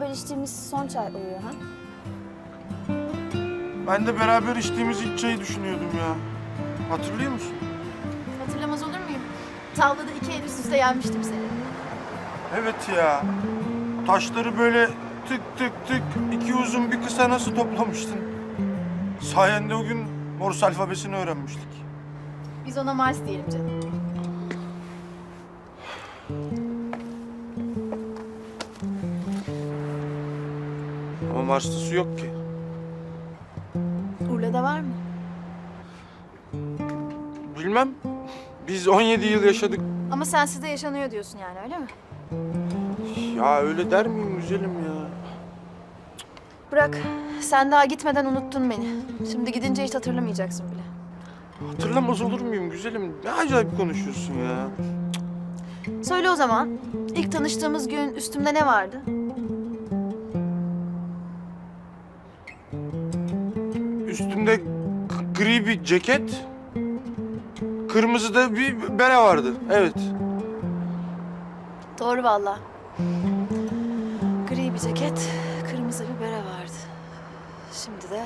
beraber içtiğimiz son çay oluyor ha? Ben de beraber içtiğimiz ilk çayı düşünüyordum ya. Hatırlıyor musun? Hatırlamaz olur muyum? Tavlada iki el üst üste yenmiştim seni. Evet ya. Taşları böyle tık tık tık iki uzun bir kısa nasıl toplamıştın? Sayende o gün Morse alfabesini öğrenmiştik. Biz ona Mars diyelim canım. Ama Mars'ta su yok ki. Urla'da var mı? Bilmem. Biz 17 yıl yaşadık. Ama sensiz de yaşanıyor diyorsun yani öyle mi? Ya öyle der miyim güzelim ya? Bırak. Sen daha gitmeden unuttun beni. Şimdi gidince hiç hatırlamayacaksın bile. Hatırlamaz olur muyum güzelim? Ne acayip konuşuyorsun ya. Söyle o zaman. İlk tanıştığımız gün üstümde ne vardı? Üstümde k- gri bir ceket, kırmızı da bir bere vardı. Evet. Doğru valla. Gri bir ceket, kırmızı bir bere vardı. Şimdi de...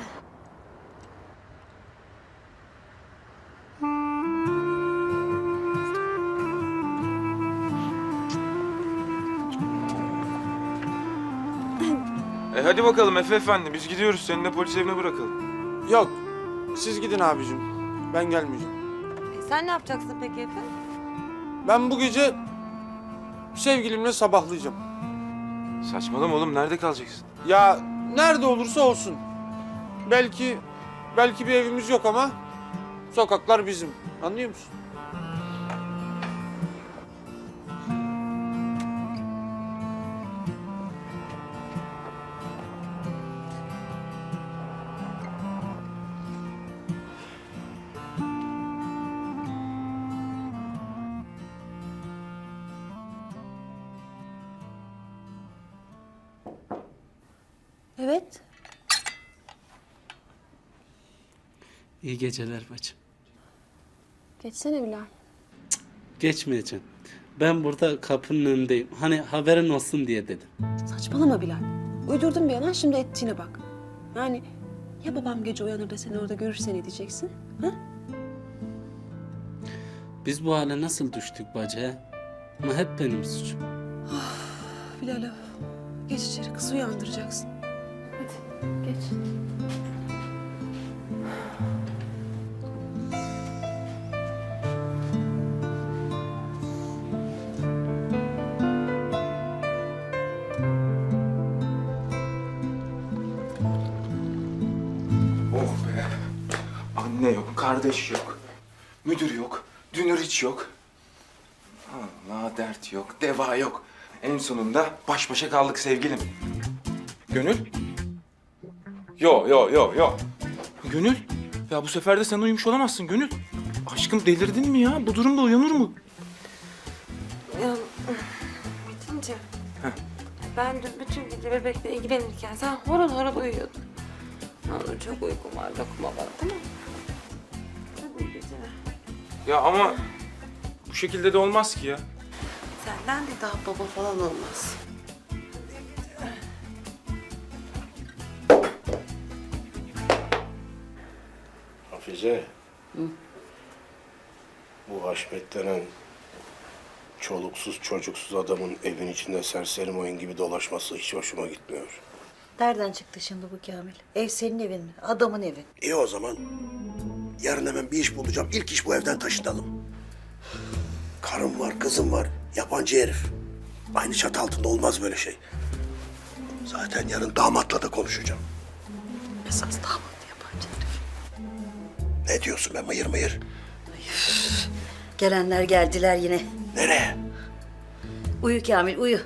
hadi bakalım Efe Efendi biz gidiyoruz seni de polis evine bırakalım. Yok, siz gidin abicim. Ben gelmeyeceğim. E sen ne yapacaksın peki Efe? Ben bu gece sevgilimle sabahlayacağım. Saçmalama oğlum nerede kalacaksın? Ya nerede olursa olsun. Belki belki bir evimiz yok ama sokaklar bizim. Anlıyor musun? Evet. İyi geceler bacım. Geçsene Bilal. Geçmeyeceğim. Ben burada kapının önündeyim. Hani haberin olsun diye dedim. Saçmalama Bilal. Uydurdun bir yana şimdi ettiğine bak. Yani ya babam gece uyanır da seni orada görürse ne diyeceksin? Ha? Biz bu hale nasıl düştük bacı? Ama hep benim suçum. Bilal geç içeri kızı uyandıracaksın. Hadi geç. Oh be. Anne yok, kardeş yok. Müdür yok, dünür hiç yok. Allah dert yok, deva yok. En sonunda baş başa kaldık sevgilim. Gönül? Yo yo yo yo. Gönül? Ya bu sefer de sen uyumuş olamazsın Gönül. Aşkım delirdin mi ya? Bu durumda uyanır mı? Ya, Metin'ciğim. Ben dün bütün gece bebekle ilgilenirken sen horul horul uyuyordun. Ne olur çok uykum var dokunma bana tamam mı? Hadi iyi geceler. Ya ama bu şekilde de olmaz ki ya. Senden de daha baba falan olmaz. Hafize. Bu Haşmet denen çoluksuz çocuksuz adamın evin içinde serseri mayın gibi dolaşması hiç hoşuma gitmiyor. Nereden çıktı şimdi bu Kamil? Ev senin evin mi? Adamın evi. İyi o zaman. Yarın hemen bir iş bulacağım. İlk iş bu evden taşınalım. Karım var, kızım var. Yabancı herif. Aynı çatı altında olmaz böyle şey. Zaten yarın damatla da konuşacağım. Esas damat. Ne diyorsun be mıyır mıyır? Gelenler geldiler yine. Nereye? Uyu Kamil uyu.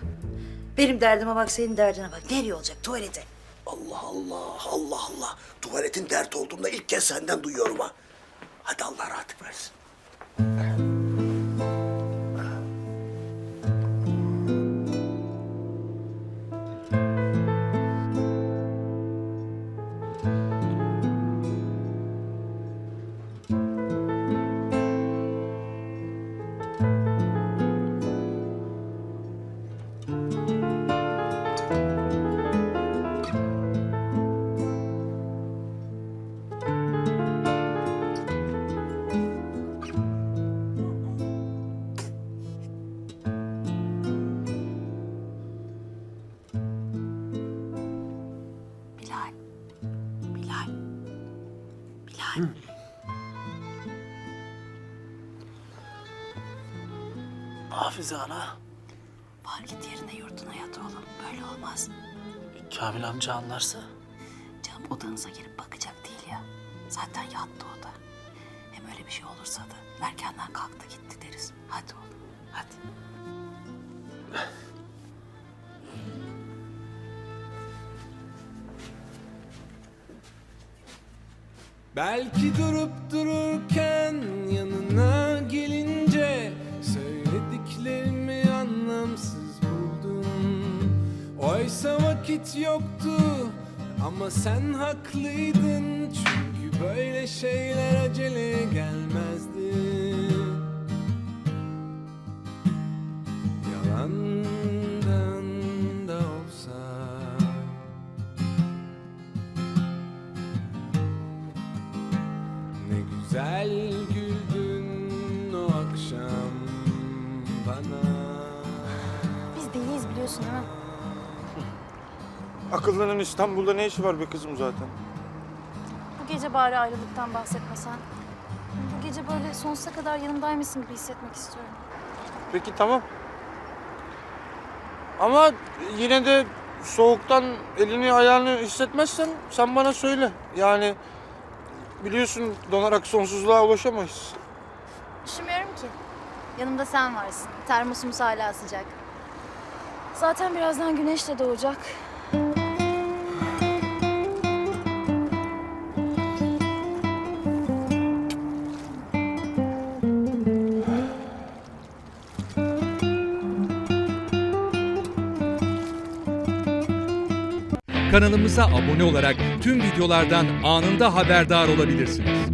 Benim derdime bak senin derdine bak. Nereye olacak? Tuvalete. Allah Allah, Allah Allah. Tuvaletin dert olduğunda ilk kez senden duyuyorum ha. Hadi Allah rahatlık versin. Hafize ana. Var git yerine yurtuna yat oğlum. Böyle olmaz. Kamil amca anlarsa. Canım odanıza girip bakacak değil ya. Zaten yattı o da. Hem öyle bir şey olursa da erkenden kalktı gitti deriz. Belki durup dururken yanına gelince Söylediklerimi anlamsız buldum. Oysa vakit yoktu ama sen haklıydın. Çünkü böyle şeyler acele gelmezdi Biz deliyiz biliyorsun mi? Akıllının İstanbul'da ne işi var be kızım zaten? Bu gece bari ayrılıktan bahsetmesen. Bu gece böyle sonsuza kadar yanımdaymışsın gibi hissetmek istiyorum. Peki tamam. Ama yine de soğuktan elini ayağını hissetmezsen sen bana söyle. Yani biliyorsun donarak sonsuzluğa ulaşamayız. Üşümüyorum ki. Yanımda sen varsın. Termosumuz hala sıcak. Zaten birazdan güneş de doğacak. Kanalımıza abone olarak tüm videolardan anında haberdar olabilirsiniz.